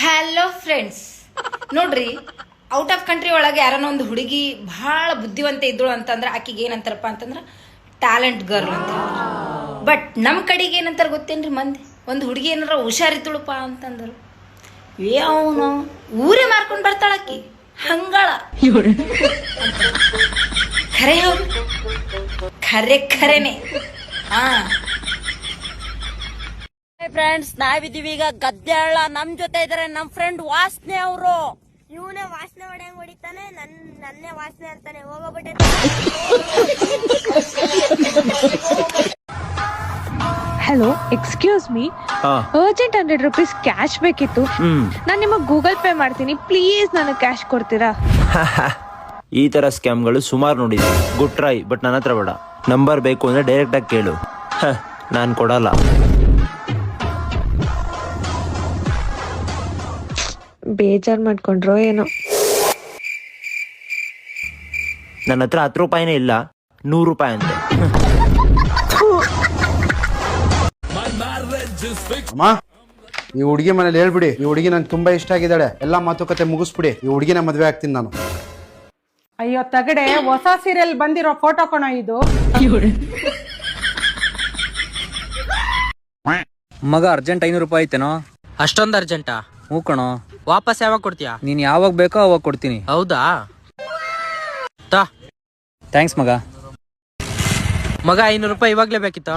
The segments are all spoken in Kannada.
ಹಲೋ ಫ್ರೆಂಡ್ಸ್ ನೋಡ್ರಿ ಔಟ್ ಆಫ್ ಕಂಟ್ರಿ ಒಳಗೆ ಯಾರನ್ನ ಒಂದು ಹುಡುಗಿ ಬಹಳ ಬುದ್ಧಿವಂತ ಇದ್ದಳು ಅಂತಂದ್ರೆ ಆಕಿಗೆ ಏನಂತಾರಪ್ಪ ಅಂತಂದ್ರೆ ಟ್ಯಾಲೆಂಟ್ ಗರ್ಲ್ ಅಂತ ಬಟ್ ನಮ್ಮ ಕಡೆಗೆ ಏನಂತಾರ ಗೊತ್ತೇನ್ರಿ ಮಂದಿ? ಒಂದು ಹುಡುಗಿ ಏನಾರ ಹುಷಾರಿತ್ತಳಪ್ಪ ಅಂತಂದರು. ಏ ಅವನು, ಊರೇ ಮಾರ್ಕೊಂಡು ಬರ್ತಾಳ ಅಕ್ಕಿ ಹಂಗಳ. ಖರೆ ಹೌದು ಖರೆ ಖರೇನೆ ಹಾ. ಫ್ರೆಂಡ್ಸ್ ನಾವಿದೀವಿ ಈಗ ಗದ್ದೆ ಹಳ್ಳ ನಮ್ ಜೊತೆ ಇದಾರೆ ನಮ್ ಫ್ರೆಂಡ್ ವಾಸನೆ ಅವರು. ಇವನೇ ವಾಸನೆ ಹೊಡೆಯಂಗ್ ಹೊಡಿತಾನೆ? ನನ್ ನನ್ನೇ ವಾಸನೆ ಅಂತಾನೆ. ಹೋಗೋಬಿಟ್ಟೆ ಹಲೋ ಎಕ್ಸ್ಕ್ಯೂಸ್ ಮೀ ಹಾ. ಅರ್ಜೆಂಟ್ ಹಂಡ್ರೆಡ್ ರುಪೀಸ್ ಕ್ಯಾಶ್ ಬೇಕಿತ್ತು. ನಾನು ನಿಮಗೆ ಗೂಗಲ್ ಪೇ ಮಾಡ್ತೀನಿ. ಪ್ಲೀಸ್ ನನಗೆ ಕ್ಯಾಶ್ ಕೊಡ್ತೀರಾ? ಈ ತರ ಸ್ಕ್ಯಾಮ್ಗಳು ಸುಮಾರು ನೋಡಿದೆ ಗುಡ್ ಟ್ರೈ ಬಟ್ ನನ್ನ ಹತ್ರ ಬೇಡ. ನಂಬರ್ ಬೇಕು ಅಂದ್ರೆ ಡೈರೆಕ್ಟ್ ಆಗಿ ಕೇಳು. ನಾನು ಕೊಡಲ್ಲ. ಬೇಜಾರ್ ಮಾಡ್ಕೊಂಡ್ರೋ ಏನೋ. ನನ್ನ ಹತ್ರ ಹತ್ತು ರೂಪಾಯಿನೇ ಇಲ್ಲ ನೂರು ರೂಪಾಯಿ ಅಂತ. ಅಮ್ಮ ಈ ಹುಡುಗಿ ಮನೇಲಿ ಹೇಳ್ಬಿಡಿ ಈ ಹುಡುಗಿ ನಂಗೆ ತುಂಬಾ ಇಷ್ಟ ಆಗಿದ್ದಾಳೆ. ಎಲ್ಲ ಮಾತುಕತೆ ಮುಗಿಸ್ಬಿಡಿ ಈ ಹುಡುಗಿನ ಮದ್ವೆ ಆಗ್ತೀನಿ ನಾನು. ಅಯ್ಯೋ ತಗಡೆ ಹೊಸ ಸೀರಿಯಲ್ ಬಂದಿರೋ ಫೋಟೋ ಕಣ ಇದು. ಮಗ ಅರ್ಜೆಂಟ್ ಐನೂರು ರೂಪಾಯಿ ಐತೇನೋ? ಅಷ್ಟೊಂದು ಅರ್ಜೆಂಟಾ? ಹ್ಞೂ ಕಣೋ. ವಾಪಸ್ ಯಾವಾಗ ಕೊಡ್ತೀಯಾ? ನೀನ್ ಯಾವಾಗ ಬೇಕೋ ಅವಾಗ ಕೊಡ್ತೀನಿ. ಹೌದಾ? ತಾ. ಥ್ಯಾಂಕ್ಸ್ ಮಗ. ಮಗ ಐನೂರು ರೂಪಾಯಿ ಇವಾಗ್ಲೇ ಬೇಕಿತ್ತು.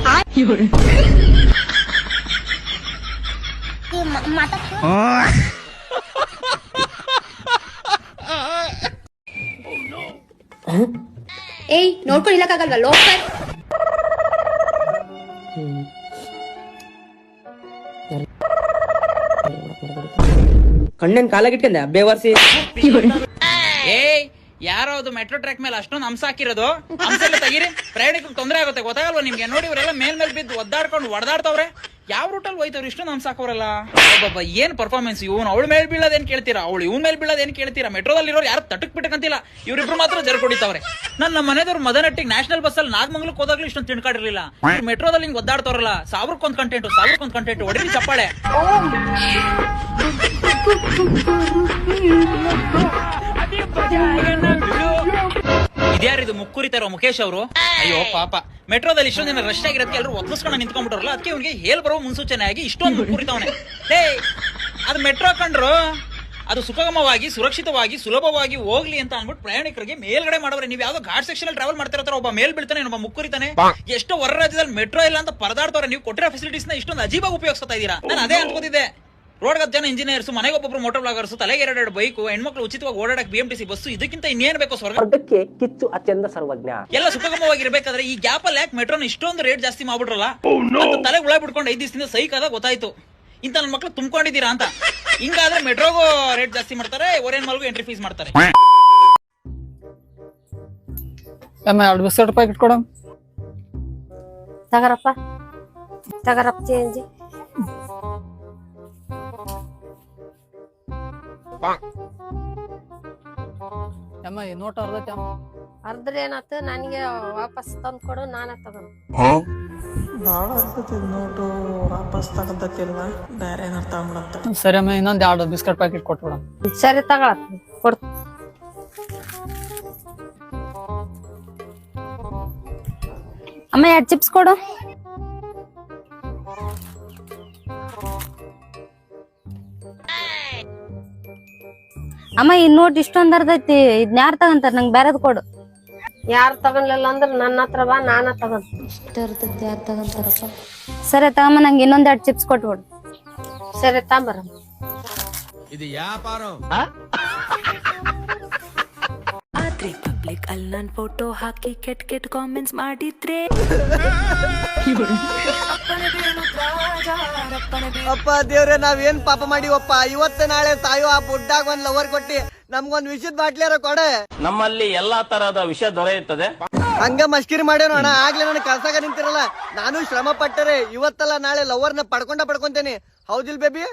ಏಯ್ ನೋಡ್ಕೊಂಡು ಇಲ್ಲಕ್ಕಾಗಲ್ವಾ? ಲೋಕಲ್ ಕಣ್ಣನ್ ಕಾಲಾಗಿಟ್ಕೊಂಡೆ ಬೇವರ್ಸಿ ಏಯ್, ಯಾರೋ ಅದು ಮೆಟ್ರೋ ಟ್ರ್ಯಾಕ್ ಮೇಲೆ ಅಷ್ಟೊಂದು ಹಂಸ ಹಾಕಿರೋದು? ಹಂಸ ಪ್ರಯಾಣಿಕರಿಗೆ ತೊಂದರೆ ಆಗುತ್ತೆ, ಗೊತ್ತಾಗಲ್ವಾ ನಿಮ್ಗೆ? ನೋಡಿ, ಇವರೆಲ್ಲ ಮೇಲ್ ಮೇಲೆ ಬಿದ್ದು ಒದ್ದಾಡ್ಕೊಂಡು ಒಡೆದಾಡ್ತವ್ರೆ. ಯಾವ ರೂಟಲ್ಲಿ ಹೋಯ್ತವ್ರು ಇಷ್ಟು ನಮ್ ಹಾಕೋರಲ್ಲ ಒಬ್ಬ ಏನ್ ಪರ್ಫಾರ್ಮೆನ್ಸ್ ಇವನು ಅವಳ ಮೇಲೆ ಬೀಳೋದೇನ್ ಕೇಳ್ತೀರಾ? ಅವಳು ಇವನ್ ಮೇಲೆ ಬೀಳೋದೇನ್ ಕೇಳ್ತೀರಾ? ಮೆಟ್ರೋದಲ್ಲಿ ಇರೋರು ಯಾರು ತಟಕ್ ಬಿಟ್ಟಕಂತಿಲ್ಲ ಇವ್ರಿಬ್ರು ಮಾತ್ರ ಜರ್ ಕೊಡಿತಾವ್ರೆ ನನ್ನ ಮನೆದವ್ರು ಮದನಟ್ಟಿಗೆ ನ್ಯಾಷನಲ್ ಬಸ್ ಅಲ್ಲಿ ನಾಗಮಂಗ್ಲಕ್ಕೆ ಹೋದಾಗ್ಲೂ ಇಷ್ಟೊಂದು ತಿಳ್ಕೊಂಡಿರ್ಲಿಲ್ಲ ಮೆಟ್ರೋದಲ್ಲಿ ಹಿಂಗ್ ಒದ್ದಾಡ್ತವ್ರಲ್ಲ ಸಾವಿರಕ್ಕೊಂದ್ ಕಂಟೆಂಟ್ ಸಾವಿರಕ್ಕೊಂದ್ ಕಂಟೆಂಟ್ ಹೊಡಿರಿ ಚಪ್ಪಾಳೆ. ಇದ್ಯಾರಿದು ಮುಕ್ಕುರಿತಾರೋ ಮುಖೇಶ್ ಅವರು? ಅಯ್ಯೋ, ಪಾಪ. ಮೆಟ್ರೋದಲ್ಲಿ ಇಷ್ಟೊಂದು ಜನ ರಶ್ ಆಗಿರೋದಕ್ಕೆ ಎಲ್ಲರೂ ಒತ್ತಲಿಸ್ಕೊಂಡು ನಿಂತ್ಕೊಂಡ್ಬಿಟ್ರಲ್ಲ ಅದಕ್ಕೆ ಇವನಿಗೆ ಹೇಲ್ ಬರೋ ಮುನ್ಸೂಚನೆ ಆಗಿ ಇಷ್ಟೊಂದು ಕುರಿತವನೆ. ಏ ಅದು ಮೆಟ್ರೋ ಕಂಡ್ರು ಅದು ಸುಗಮವಾಗಿ ಸುರಕ್ಷಿತವಾಗಿ ಸುಲಭವಾಗಿ ಹೋಗ್ಲಿ ಅಂತ ಅನ್ಬಿಟ್ಟು ಪ್ರಯಾಣಿಕರಿಗೆ ಮೇಲ್ಗಡೆ ಮಾಡವ್ರೆ. ನೀವು ಯಾವ್ದೋ ಘಾಟ್ ಸೆಕ್ಷನ್ ಅಲ್ಲಿ ಟ್ರಾವೆಲ್ ಮಾಡ್ತಿರೋ ಒಬ್ಬ ಮೇಲ್ ಬೀಳ್ತಾನೆ ಒಬ್ಬ ಮುಕ್ಕುರಿತಾನೆ ಎಷ್ಟೋ ಹೊರ ರಾಜ್ಯದಲ್ಲಿ ಮೆಟ್ರೋ ಇಲ್ಲ ಅಂತ ಪರದಾಡ್ತವ್ರೆ. ನೀವು ಕೊಟ್ಟಿರೋ ಫೆಸಿಲಿಟೀಸ್ನ ಇಷ್ಟೊಂದು ಅಜೀಬಾಗಿ ಉಪಯೋಗಿಸ್ತಾ ಇದ್ದೀರಾ? ನಾನು ಅದೇ ಅನ್ಕೋತಿದ್ದೆ ರೋಡ್ ಜನ ಇಂಜಿನಿಯರ್ಸ್ ಮನೆಗೆ ಒಬ್ಬೊಬ್ಬರು ಮೋಟರ್ ಬ್ಲಾಗರ್ಸ್ ತಲೆಗೆ ಎರಡೆರಡು ಬೈಕ್ ಹೆಣ್ಮಕ್ಳು ಉಚಿತವಾಗಿ ಓಡಾಡಕ್ B M T C bus ಇದಕ್ಕಿಂತ ಇನ್ನೇನ್ ಬೇಕು ಸ್ವರ್ಗಕ್ಕೆ ಕಿತ್ತು ಕಿಚ್ಚು ಅತ್ಯಂತ ಸರ್ವಜ್ಞ. ಎಲ್ಲ ಸುಖಗಮವಾಗಿರ್ಬೇಕಾದ್ರೆ ಈ ಗ್ಯಾಪ್ ಅಲ್ಲಿ ಯಾಕೆ ಮೆಟ್ರೋನ ಇಷ್ಟೊಂದು ರೇಟ್ ಜಾಸ್ತಿ ಮಾಡ್ಬಿಟ್ರಲ್ಲ? ಅಂತ ತಲೆ ಉಳ ಬಿಡ್ಕೊಂಡು ಐದ್ ದಿವಸದಿಂದ ಸೈಕ್ ಆದಾಗ ಗೊತ್ತಾಯ್ತು. ಇಂತ ನನ್ನ ಮಕ್ಳು ತುಂಬ್ಕೊಂಡಿದ್ದೀರಾ ಅಂತ. ಹಿಂಗಾದ್ರೆ ಮೆಟ್ರೋಗೂ ರೇಟ್ ಜಾಸ್ತಿ ಮಾಡ್ತಾರೆ ಓರೇನ್ ಮಾಲ್ಗೂ ಎಂಟ್ರಿ ಫೀಸ್ ಮಾಡ್ತಾರೆ. ಎರಡು ಕೊಡ ತಗರಪ್ಪ. ತಗರಪ್ಪ ಚೇಂಜ್. ಅಮ್ಮ ಈ ನೋಟ್ ಅರ್ಧೈತೆ ಅಮ್ಮ. ಅರ್ಧ ಏನಾತು ನನಗೆ ವಾಪಸ್ ತಂದು ಕೊಡು ನಾನೇ ತಗೊಂಡು. ಸರಿ ಅಮ್ಮ ಇನ್ನೊಂದು ಎರಡು ಬಿಸ್ಕೆಟ್ ಪ್ಯಾಕೆಟ್ ಕೊಟ್ಬಿಡ ಸರಿ ತಗೊಳತ್ ಕೊಡು. ಅಮ್ಮ ಎರಡು ಚಿಪ್ಸ್ ಕೊಡು. ಅಮ್ಮ ಈ ನೋಟ್ ಇಷ್ಟೊಂದ್ ಅರ್ಧೈತಿ ಇದ್ನ ಯಾರ್ ತಗಂತಾರ? ನಂಗೆ ಬೇರೆದ್ ಕೊಡು. ಯಾರು ತಗೊಂಡ್ಲಿಲ್ಲ ಅಂದ್ರೆ ನನ್ನ ಹತ್ರ ಬಾ ನಾನ ತಗೊಂಡ್ ಇಷ್ಟರ್ತೈತಿ ಯಾರು ತಗೊಂತಾರಪ್ಪ? ಸರಿ ತಗಮ್ಮ ನಂಗೆ ಇನ್ನೊಂದ್ ಎರಡು ಚಿಪ್ಸ್ ಕೊಟ್ಬಿಡು. ಸರಿ ತಾಂಬರಮ್ಮ ಪಬ್ಲಿಕ್ ಅಲ್ಲಿ ನನ್ ಫೋಟೋ ಹಾಕಿ ಕೆಟ್ ಕೆಟ್ ಕಾಮೆಂಟ್ಸ್ ಮಾಡಿದ್ರೆ. ಅಪ್ಪ ದೇವ್ರೆ ನಾವೇನ್ ಪಾಪ ಮಾಡಿವಪ್ಪ? ಇವತ್ತು ನಾಳೆ ತಾಯೋ ಆ ಬುಡ್ಡಾಗ ಒಂದ್ ಲವರ್ ಕೊಟ್ಟಿ ನಮ್ಗೊಂದ್ ವಿಷದ ಬಾಟ್ಲಿಯಾರ ಕೊಡೆ. ನಮ್ಮಲ್ಲಿ ಎಲ್ಲಾ ತರಹದ ವಿಷ ದೊರೆಯುತ್ತದೆ. ಹಂಗ ಮಶ್ಕಿರಿ ಮಾಡ್ಯಾನ ಅಣ್ಣ. ಆಗ್ಲೇ ನಾನು ಕಲ್ಸಾಗ ನಿಂತಿರಲ್ಲ. ನಾನು ಶ್ರಮ ಪಟ್ಟರೆ ಇವತ್ತಲ್ಲ ನಾಳೆ ಲವರ್ನ ಪಡ್ಕೊಂಡ ಪಡ್ಕೊಂತೇನೆ. ಹೌದಿಲ್ ಬೇಬಿ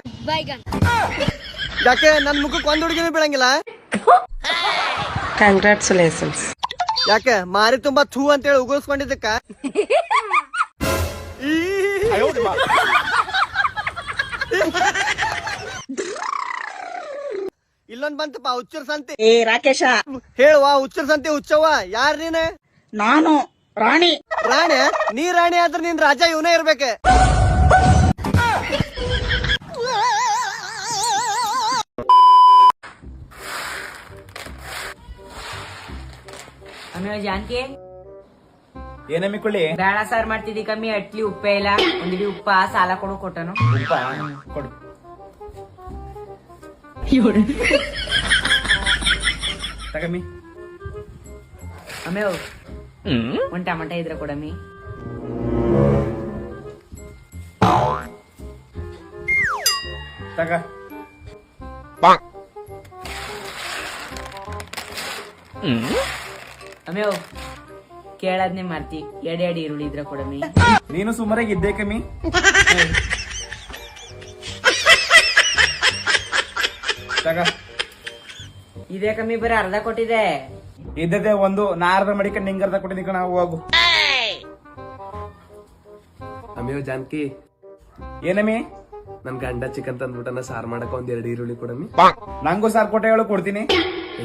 ಯಾಕೆ ನನ್ ಮುಖಕ್ಕೆ ಒಂದ್ ಹುಡುಗಿನೂ ಬೀಳಂಗಿಲ್ಲ? ಕಂಗ್ರಾಟ್ಸುಲೇಷನ್ಸ್ ಯಾಕೆ? ಮಾರಿ ತುಂಬಾ ಥೂ ಅಂತೇಳಿ ಉಗಿಸ್ಕೊಂಡಿದ್ದಕ್ಕ ಇಲ್ಲೊಂದ್ ಬಂತಪ್ಪ ಹುಚ್ಚರ್ ಸಂತೆ. ಏ ರಾಕೇಶ. ಹೇಳುವ ಹುಚ್ಚರ್ ಸಂತೆ ಹುಚ್ಚವ್ವ. ಯಾರ್ ನೀನ? ನಾನು ರಾಣಿ. ರಾಣಿ? ನೀ ರಾಣಿ ಆದ್ರೆ ನಿನ್ ರಾಜ ಇವನೇ ಇರ್ಬೇಕೆ. ಆಮೇಲೆ ಜಾನ್ಕಿ? ಏನಮ್ಮಿ ಕೊಳ್ಳಿ ಬೇಡ ಸಾರ್ ಮಾಡ್ತಿದ್ದಿ ಕಮ್ಮಿ ಅಟ್ಲಿ ಉಪ್ಪೇ ಇಲ್ಲ. ಒಂದಿಡಿ ಉಪ್ಪ ಸಾಲ ಕೊಡು ಕೊಟ್ಟನು. ಕೊಡು. ತಗಮ್ಮಿ ಆಮೇಲೆ ಒಂದ್ ಟಮಟ ಇದ್ರೆ ಕೊಡಮ್ಮಿ. ತಗ. ಆಮೇಲೆ ಕೇಳದ್ನೆ ಮಾಡ್ತಿ. ಎಡೆ ಎಡೆ ಈರುಳ್ಳಿ ಇದ್ರೆ ಕೊಡಮಿ ನೀನು ಸುಮಾರಾಗಿ ಇದ್ದೆ ಕಮ್ಮಿ. ತಗ. ಇದೇ ಕಮ್ಮಿ ಬರೀ ಅರ್ಧ ಕೊಟ್ಟಿದೆ. ಇದ್ದದೆ ಒಂದು ನಾ ಅರ್ಧ ಮಡಿಕ ನಿಂಗ ಅರ್ಧ ಕೊಟ್ಟಿದ್ದೀನಿ ಕಣ ಹೋಗು ಅಮೇವ್ ಜಾನ್ಕಿ. ಏನಮ್ಮಿ? ನನ್ ಗಂಡ ಚಿಕನ್ ತಂದ್ಬಿಟ್ಟನ ಸಾರ್ ಮಾಡಕ ಒಂದ್ ಎರಡು ಈರುಳ್ಳಿ ಕೊಡಮ್ಮಿ ನಂಗೂ ಸಾರ್ ಕೊಟ್ಟೆ ಹೇಳು ಕೊಡ್ತೀನಿ.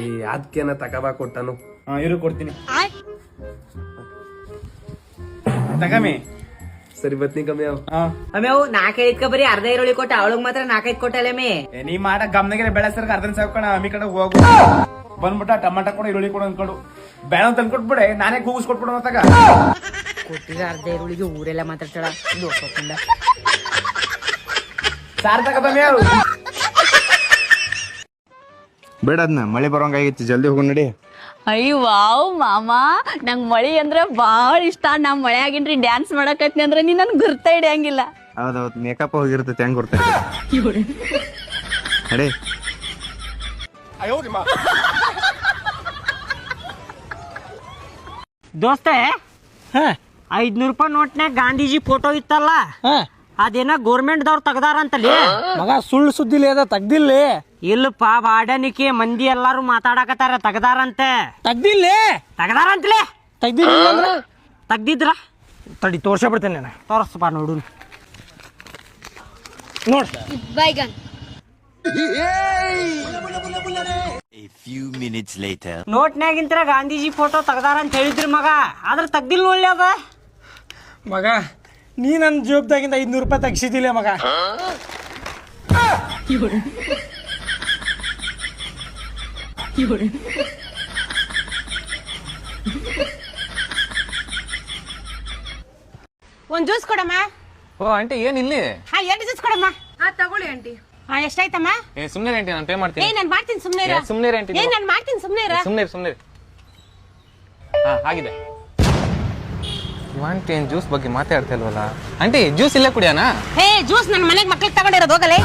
ಏ ಅದ್ಕೇನ ತಕಬಾ ಕೊಟ್ಟನು. ಹಾ ಇರು ಕೊಡ್ತೀನಿ. ತಗಮ್ಮಿ ಸರಿ ಬತ್ನಿ ಕಮ್ಮಿ ಹಾ. ಆಮೇಲೆ ನಾಲ್ಕೈದು ಬರೀ ಅರ್ಧ ಈರುಳ್ಳಿ ಕೊಟ್ಟ ಅವಳಿಗೆ ಮಾತ್ರ ನಾಲ್ಕೈದು ಕೊಟ್ಟಲ್ಲಮ್ಮಿ ಏ, ನೀ ಮಾಡ ಗಮನಗಿರ ಬೆಳೆಸರ್ಗ ಅರ್ಧನ್ ಸಾಕೋಣ ಅಮ್ಮಿ ಕಡೆ ಹೋಗು. ಬಂದ್ಬಿಟ್ಟ ಟಮಾಟ ಕೊಡು ಈರುಳ್ಳಿ ಕೊಡು ಅಂದ್ಕೊಡು ಬೇಡ ಅಂತ ಅನ್ಕೊಟ್ಬಿಡೆ ನಾನೇ ಕೂಗಿಸ್ ಕೊಟ್ಬಿಡು ಮತ್ತಾಗ. ಕೊಟ್ಟಿದ್ರೆ ಅರ್ಧ ಈರುಳ್ಳಿಗೆ ಊರೆಲ್ಲ ಮಾತಾಡ್ತಾಳ. ಒಪ್ಪಿಲ್ಲ ಸಾರ್ ತಗಬಮ್ಮಿ ಅವ್ರು. ಬೇಡ ಅದನ್ನ ಮಳೆ ಬರೋಂಗಾಗಿತ್ತು ಜಲ್ದಿ ಹೋಗು ನಡಿ. ಅಯ್ಯ ವಾವ್ ಮಾಮ ನಂಗ್ ಮಳಿ ಅಂದ್ರ ಬಾಳ ಇಷ್ಟ. ನಾ ಮಳೆ ಆಗಿನ್ರಿ ಡ್ಯಾನ್ಸ್ ಮಾಡಕತ್ನಿ ಅಂದ್ರ ನೀ ನನ್ ಗುರ್ತ ಹಿಡಿಯಂಗಿಲ್ಲ. ಹೌದೌದು ಮೇಕಪ್ ಹೋಗಿರ್ತ ಹೆಂಗ್ ಗುರ್ತ ದೋಸ್ತ ದೋಸ್ತೆ ಐದ್ನೂರ್ ರೂಪಾಯಿ ನೋಟ್ನ್ಯಾಗ ಗಾಂಧೀಜಿ ಫೋಟೋ ಇತ್ತಲ್ಲ? ಅದೇನ ಗೋರ್ಮೆಂಟ್ ದವ್ರು ತೆಗ್ದಾರಂತಲ್ಲಿ ಮಗ ಸುಳ್ಳು ಸುದ್ದಿಲಿ ಅದ ತೆಗ್ದಿಲ್ಲ. ಇಲ್ಲಪ್ಪ ಬಾಡನಿಕೆ ಮಂದಿ ಎಲ್ಲಾರು ಮಾತಾಡಕತ್ತಾರ ತೆಗ್ದಾರಂತೆ. ತೆಗ್ದಿಲ್ಲ? ತೆಗ್ದಾರಂತಲೇ? ತೆಗ್ದಿಲ್ಲ ಅಂದ್ರೆ? ತೆಗ್ದಿದ್ರ? ತಡಿ ತೋರ್ಸ ಬಿಡ್ತೇನೆ ನಾನು. ತೋರ್ಸಪ್ಪ ನೋಡು. ನೋಡ್. ನೋಟ್ನ್ಯಾಗಿಂತ್ರ ಗಾಂಧೀಜಿ ಫೋಟೋ ತೆಗ್ದಾರಂತ ಹೇಳಿದ್ರಿ ಮಗ. ಆದ್ರೆ ತೆಗ್ದಿಲ್ಲ ನೋಡ್ಲಿ ಅದ? ಮಗ ನೀ ನನ್ನ ಜೋಬ್ದಾಗಿಂದ ಐದ್ನೂರು ರೂಪಾಯಿ ತೆಗ್ಸಿದಿಲ್ಲ ಮಗ. ಒಂದ್ ಜ್ಯೂಸ್ ಕೊಡಮ್ಮ. ಓ ಆಂಟಿ ಏನ್ ಇಲ್ಲಿ? ಹಾ ಎರಡು ಜ್ಯೂಸ್ ಕೊಡಮ್ಮ. ಹಾ ತಗೊಳ್ಳಿ ಆಂಟಿ. ಹಾ ಎಷ್ಟಾಯ್ತಮ್ಮ? ಏ ಸುಮ್ನೆ ಆಂಟಿ ನಾನು ಪೇ ಮಾಡ್ತೀನಿ. ಏ ನಾನ್ ಮಾಡ್ತೀನಿ ಸುಮ್ನೆ ಇರ. ಏ, ಸುಮ್ನೆ ಇರು ಆಂಟಿ ಏ ನಾನ್ ಮಾಡ್ತೀನಿ ಸುಮ್ನೆ ಇರ. ಸುಮ್ನೆ ಸುಮ್ನೆ ಹಾ ಆಗಿದೆ. ಆಂಟಿ ಏನ್ ಜ್ಯೂಸ್ ಬಗ್ಗೆ ಮಾತಾಡ್ತಿಲ್ವಲ್ಲ? ಆಂಟಿ ಜ್ಯೂಸ್ ಇಲ್ಲೇ ಕುಡಿಯೋಣ? ಹೇ ಜ್ಯೂಸ್ ನನ್ನ ಮನೆಗೆ ಮಕ್ಳಿಗೆ ತಗೊಂಡಿರೋದು ಹೋಗಲೇ.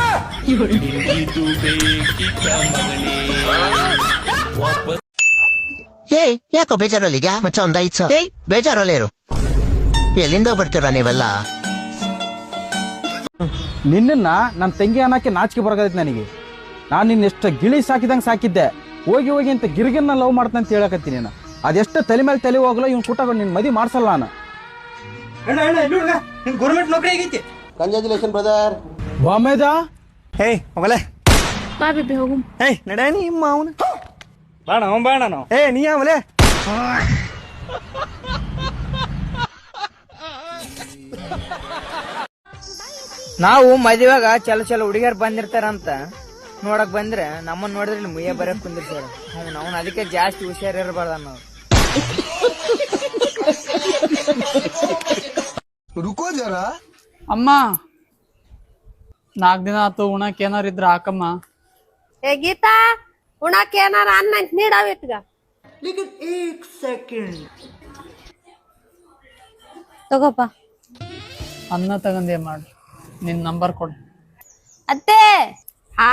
ಏ ಯಾಕೋ ಬೇಜಾರಲ್ಲಿಗ ಮಚ್ಚ ಒಂದ್ ಐದ್ ಸಾವಿರ ಏಯ್ ಬೇಜಾರಲ್ಲೇರು ಎಲ್ಲಿಂದ ಬರ್ತೀರ ನೀವೆಲ್ಲ? ನಿನ್ನ ನನ್ನ ತಂಗಿ ಅನ್ನಕ್ಕೆ ನಾಚಿಕೆ ಬರಕೈತಿ ನನಗೆ. ನಾನು ನಿನ್ನ ಎಷ್ಟು ಗಿಳಿ ಸಾಕಿದಂಗೆ ಸಾಕಿದ್ದೆ. ಹೋಗಿ ಹೋಗಿ ಅಂತ ಗಿರ್ಗಿನ್ನ ಲವ್ ಮಾಡ್ತಾನೆ ಅಂತ ಹೇಳಕತ್ತೀನಿ ನಾನು. ಅದೆಷ್ಟು ತಲೆ ಮೇಲೆ ತಲೆ ಹೋಗಲ್ಲ ಇವ್ನು ಕೂಟ ನಿನ್ನ ಮದಿ ಮಾಡ್ಸಲ್ಲ ನಾನು. ಗೌರ್ಮೆಂಟ್ ನೌಕರಿ ಆಗೈತಿ ಕಂಗ್ರಾಚುಲೇಷನ್ ಬ್ರದರ್ ಹೋಗಲೇ ಬಾ ಬಿಬಿ ಹೋಗು. ಏಯ್ ನಡೆ ನಿಮ್ಮ ಅವನು ಬೇಡ ಅವ್ನು ಬೇಡ ನಾವು. ಏ ನೀ ಆಮೇಲೆ ನಾವು ಮದುವೆಗ ಚಲೋ ಚಲೋ ಹುಡುಗಿಯರ್ ಬಂದಿರ್ತಾರಂತ. ನೋಡಕ್ ಬಂದ್ರೆ ನಮ್ಮನ್ನ ನೋಡಿದ್ರೆ ಮುಯ್ಯ ಬರಕ್ ಕುಂದಿರ್ತಾರ ಅವ್ನು ಅವ್ನು ಅದಕ್ಕೆ ಜಾಸ್ತಿ ಹುಷಾರ್ ಇರಬಾರ್ದ ನಾವು ರುಕೋ ಜರ. ಅಮ್ಮ ನಾಲ್ಕು ದಿನ ಆತು ಉಣಕ್ ಏನಾರ ಇದ್ರ ಹಾಕಮ್ಮ. ಏ ಗೀತಾ ಉಣಕ್ ಏನಾರ ಅನ್ನ ನೀಡಾವ ಇಟ್ಗ. ತಗೋಪ. ಅನ್ನ ತಗಂದೇ ಮಾಡು. ನಿನ್ ನಂಬರ್ ಕೊಡು. ಅತ್ತೆ! ಹಾ?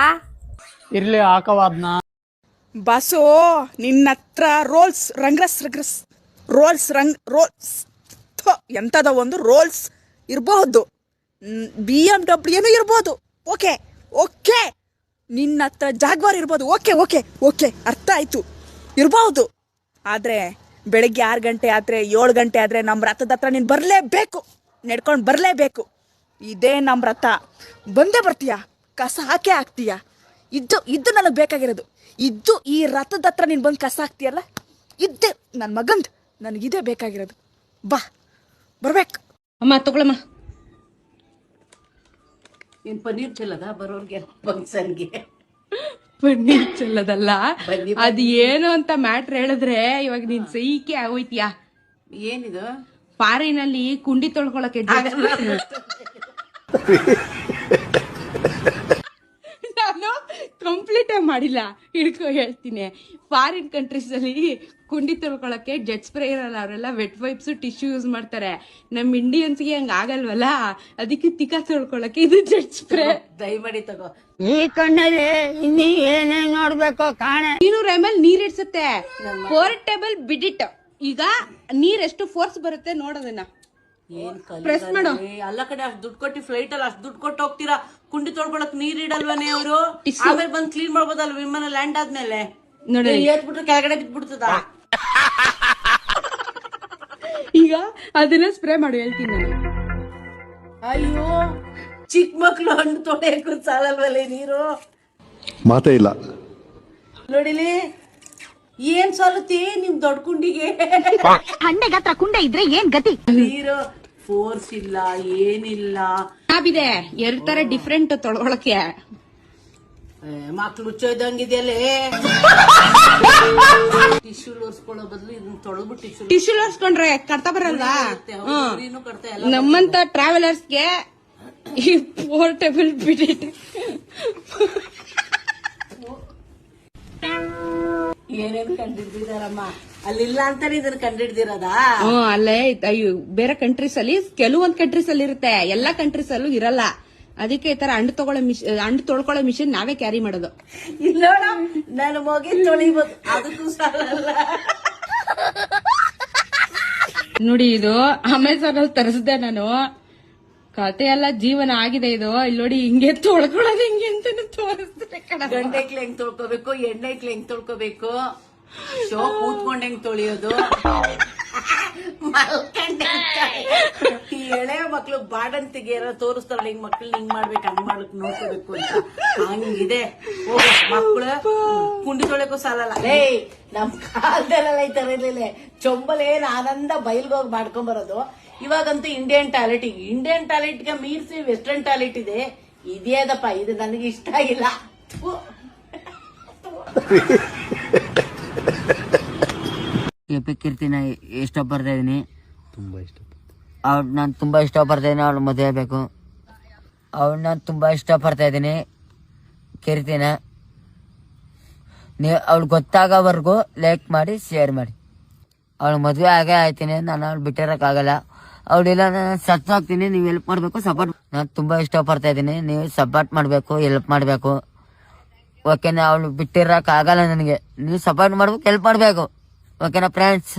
ಇರ್ಲಿ ಹಾಕವಾದ್ನ ಬಸೋ ನಿನ್ನ ಹತ್ರ ರೋಲ್ಸ್ ರಂಗ್ರಸ್ ರಂಗ್ರಸ್ ರೋಲ್ಸ್ ರಂಗ್ ರೋಲ್ಸ್ ಥು, ಎಂತದ ಒಂದು ರೋಲ್ಸ್ ಇರಬಹುದು. ಬಿ ಎಂ ಡಬ್ಲ್ಯೂನು ಇರ್ಬೋದು. Okay okay. ನಿನ್ನ ಹತ್ರ ಜಾಗ್ವಾರ್ ಇರ್ಬೋದು. Okay okay okay. ಅರ್ಥ ಆಯಿತು. ಇರಬಹುದು ಆದರೆ ಬೆಳಗ್ಗೆ ಆರು ಗಂಟೆ ಆದರೆ ಏಳು ಗಂಟೆ ಆದರೆ ನಮ್ಮ ರಥದ ಹತ್ರ ನೀನು ಬರಲೇಬೇಕು. ನಡ್ಕೊಂಡು ಬರಲೇಬೇಕು. ಇದೇ ನಮ್ಮ ರಥ. ಬಂದೇ ಬರ್ತೀಯ? ಕಸ ಹಾಕೇ ಹಾಕ್ತೀಯ ಇದ್ದು ಇದ್ದು ನನಗೆ ಬೇಕಾಗಿರೋದು. ಇದ್ದು ಈ ರಥದ ಹತ್ರ ನೀನು ಬಂದು ಕಸ ಹಾಕ್ತೀಯಲ್ಲ? ಇದ್ದೆ ನನ್ನ ಮಗಂದು. ನನಗಿದೇ ಬೇಕಾಗಿರೋದು. ಬಾ. ಬರ್ಬೇಕು. ಅಮ್ಮ ತಗೊಳಮ್ಮ. ನೀನ್ ಪನ್ನೀರ್ ಚೆಲ್ಲದ? ಬರೋರ್ಗೆ ಫಂಕ್ಷನ್ಗೆ ಪನ್ನೀರ್ ಚೆಲ್ಲದಲ್ಲ? ಅದ್ ಏನು ಅಂತ ಮ್ಯಾಟ್ರ್ ಹೇಳಿದ್ರೆ ಇವಾಗ ನೀನ್ ಸೈಕೆ ಆಗೋಯ್ತಿಯಾ? ಏನಿದು? ಪಾರಿನಲ್ಲಿ ಕುಂಡಿ ತೊಳ್ಕೊಳಕ್ಕೆ ಮಾಡಿಲ್ಲ. ಹಿಡ್ಕೊ ಹೇಳ್ತೀನಿ. ಫಾರಿನ್ ಕಂಟ್ರೀಸ್ ಅಲ್ಲಿ ಕುಂಡಿ ತೊಳ್ಕೊಳಕ್ಕೆ ಜೆಟ್ ಸ್ಪ್ರೇ ಇರಲ್ಲ ಅವರೆಲ್ಲ ವೆಟ್ ವೈಪ್ಸ್ ಟಿಶ್ಯೂ ಯೂಸ್ ಮಾಡ್ತಾರೆ. ನಮ್ ಇಂಡಿಯನ್ಸ್ಗೆ ಹಂಗ ಆಗಲ್ವಲ್ಲ? ಅದಕ್ಕೆ ತಿಕ್ಕ ತೊಳ್ಕೊಳಕ್ಕೆ ಇದು ಜೆಟ್ ಸ್ಪ್ರೇ ದಯಮಾಡಿ ತಗೋ. ಈ ಕಣ್ಣಲ್ಲಿ ಇನ್ನಿ ಏನೇ ನೋಡ್ಬೇಕು ಕಾಣೆ. ಇನ್ನೂರ ಎಂ ಎಲ್ ನೀರ್ ಇಡ್ಸುತ್ತೆ. ಪೋರ್ಟೇಬಲ್ ಬಿಡಿಟ್ ಈಗ ನೀರ್ ಎಷ್ಟು ಫೋರ್ಸ್ ಬರುತ್ತೆ ನೋಡೋದನ್ನ ಪ್ರೆಸ್ ಮಾಡು. ಎಲ್ಲ ಕಡೆ ಅಷ್ಟು ದುಡ್ಡು ಕೊಟ್ಟು ಫ್ಲೈಟ್ ಅಲ್ಲಿ ಅಷ್ಟು ದುಡ್ಡು ಕೊಟ್ಟು ಹೋಗ್ತೀರಾ? ಕುಂಡಿ ತೊಳ್ಕೊಳಕ್ ನೀರ್ ಇಡಲ್ವನೇ ಅವರು? ಆಮೇಲೆ ಬಂದ್ ಕ್ಲೀನ್ ಮಾಡ್ಬೋದಲ್ವ ವಿಮಾನ ಲ್ಯಾಂಡ್ ಆದ್ಮೇಲೆ? ನೋಡಿ. ಏತ್ಬಿಟ್ರೆ ಕೆಳಗಡೆ ಬಿದ್ಬಿಡ್ತದ? ಈಗ ಅದನ್ನ ಸ್ಪ್ರೇ ಮಾಡು ಹೇಳ್ತೀನಿ ನಾನು. ಅಯ್ಯೋ ಚಿಕ್ಕ ಮಕ್ಳು ಹಣ್ಣು ತೊಳೆಯಕ್ಕೂ ಸಾಲಲ್ವಲ್ಲ ನೀರು? ಮಾತೇ ಇಲ್ಲ. ನೋಡಿಲಿ ಏನ್ ಸಲತಿ ನಿಮ್ ದೊಡ್ಡ ಕುಂಡಿಗೆ? ಹಂಡೆಗೆ ಹತ್ರ ಕುಂಡೆ ಇದ್ರೆ ಏನ್ ಗತಿ? ನೀರು. ಫೋರ್ಸ್ ಇಲ್ಲ ಏನಿಲ್ಲ. ಇದೆ ಎರಡ್ ತರ ಡಿಫ್ರೆಂಟ್ ತೊಳ್ಕೊಳಕ್ಕೆ ಮಕ್ಳು ಹುಚ್ಚೋಯ್ದಂಗಿದೆಯಲ್ಲೇ? ಟಿಶ್ಯೂ ಲೋರ್ಸ್ಕೊಳ್ಳೋ ಬದಲು ಇದನ್ನ ತೊಳೆದ್ಬಿಟ್ಟು ಟಿಶ್ಯೂ ಲೋರ್ಸ್ಕೊಂಡ್ರೆ ಕಡ್ತಾ ಬರಲ್ಲ ನೀನು ನಮ್ಮಂತ ಟ್ರಾವೆಲರ್ಸ್ಗೆ ಈ ಪೋರ್ಟೇಬಲ್ ಬಿಡಿಟ್ ಏನೇನು ಕಂಡಿಡ್ದಿದಾರಮ್ಮ ಅಲ್ಲಿಲ್ಲ ಅಂತಾನೆ ಇದನ್ನ ಕಂಡಿಡ್ದಿರೋದಾ? ಹ್ಮ್ ಅಲ್ಲೇ ಅಯ್ಯೋ ಬೇರೆ ಕಂಟ್ರೀಸ್ ಅಲ್ಲಿ ಕೆಲವೊಂದ್ ಕಂಟ್ರೀಸ್ ಅಲ್ಲಿ ಇರುತ್ತೆ. ಎಲ್ಲಾ ಕಂಟ್ರೀಸ್ ಅಲ್ಲೂ ಇರಲ್ಲ. ಅದಕ್ಕೆ ಈ ತರ ಅಂಡ್ ತಗೊಳ್ಳೋ ಮಿಷಿನ್ ಅಂಡ್ ತೊಳ್ಕೊಳ್ಳೋ ಮಿಷಿನ್ ನಾವೇ ಕ್ಯಾರಿ ಮಾಡೋದು. ಇಲ್ಲೋಣ ನಾನು ಮಗಿನ್ ತೊಳಿಬೋದು. ಅದಕ್ಕೂ ಸಾಲಲ್ಲ. ನೋಡಿ ಇದು ಅಮೆಝಾನ್ ಅಲ್ಲಿ ತರಿಸ್ದೆ ನಾನು. ಕತೆ ಎಲ್ಲ ಜೀವನ ಆಗಿದೆ ಇದು. ಇಲ್ಲಿ ನೋಡಿ ಹಿಂಗೆ ತೊಳ್ಕೊಳ್ಳೋದು ಹಿಂಗೆ ಅಂತ ತೋರಿಸ್ತಾರೆ ಕಣ ಗಂಡೆಕ್ಲೆ ಹೆಂಗ್ ತೊಳ್ಕೊಬೇಕು ಎಣ್ಣೆಕ್ಲೆ ಹೆಂಗ್ ತೊಳ್ಕೊಬೇಕು? ಶೋ ಕೂತ್ಕೊಂಡ್ ಹೆಂಗ್ ತೊಳಿಯೋದು? ಈ ಎಳೆ ಮಕ್ಳು ಬಾಡನ್ ತೆಗಿಯಾರ ತೋರಿಸ್ತಾರಲ್ಲ, ಹಿಂಗ್ ಮಕ್ಳು ಹಿಂಗ್ ಮಾಡ್ಬೇಕು, ಹಂಗ್ ಮಾಡಕ್ ನೋಡ್ಕೋಬೇಕು ಅಂತ. ಹಂಗಿದೆ. ಹೋಗ, ಮಕ್ಳು. ಕುಂಡಿ ತೊಳೆಕು ಸಾಲಲ್ಲ. ಲೇ ನಮ್ ಕಾಲದಲ್ಲ ಈ ತರ ಇರ್ಲಿಲ್ಲ. ಚೊಂಬಲ್ ಏನ್ ಆನಂದ ಹೋಗಿ ಮಾಡ್ಕೊಂಡ್ ಬರೋದು ಇವಾಗಂತೂ ಇಂಡಿಯನ್ ಟಾಯ್ಲೆಟ್ ಇಂಡಿಯನ್ ಟಾಯ್ಲೆಟ್ಗೆ ಮೀರ್ಸಿ ವೆಸ್ಟರ್ನ್ ಟಾಯ್ಲೆಟ್ ಇದೆ. ಇದೇದಪ್ಪ ಇದು ನನಗೆ ಇಷ್ಟ ಆಗಿಲ್ಲ. ಥು. ಕೀರ್ತಿನ ಇಷ್ಟಪಡ್ತಾ ಇಷ್ಟ ಅವ್ಳು ನಾನು ತುಂಬಾ ಇಷ್ಟಪಡ್ತಾ ಇದೀನಿ ಅವಳು ಮದುವೆ ಬೇಕು ಅವಳು ನಾನು ತುಂಬಾ ಇಷ್ಟಪಡ್ತಾ ಇದ್ದೀನಿ ಕೀರ್ತಿನ. ನೀವು ಅವಳು ಗೊತ್ತಾಗೋವರೆಗೂ ಲೈಕ್ ಮಾಡಿ ಶೇರ್ ಮಾಡಿ. ಅವಳು ಮದುವೆ ಆಗೇ ಆಯ್ತೀನಿ ನಾನು ಅವಳು ಬಿಟ್ಟಿರೋಕ್ಕಾಗಲ್ಲ ಅವಳಿಲ್ಲ ನಾನು ಸತ್ತಾಗ್ತೀನಿ ನೀವು ಹೆಲ್ಪ್ ಮಾಡಬೇಕು ಸಪೋರ್ಟ್ ನಾನು ತುಂಬ ಇಷ್ಟಪಡ್ತಾ ಇದ್ದೀನಿ ನೀವು ಸಪೋರ್ಟ್ ಮಾಡಬೇಕು ಹೆಲ್ಪ್ ಮಾಡಬೇಕು. ಓಕೆನಾ ಅವಳು ಬಿಟ್ಟಿರೋಕ್ಕಾಗಲ್ಲ ನನಗೆ. ನೀವು ಸಪೋರ್ಟ್ ಮಾಡ್ಬೇಕು ಹೆಲ್ಪ್ ಮಾಡಬೇಕು. ಓಕೆನಾ ಫ್ರೆಂಡ್ಸ್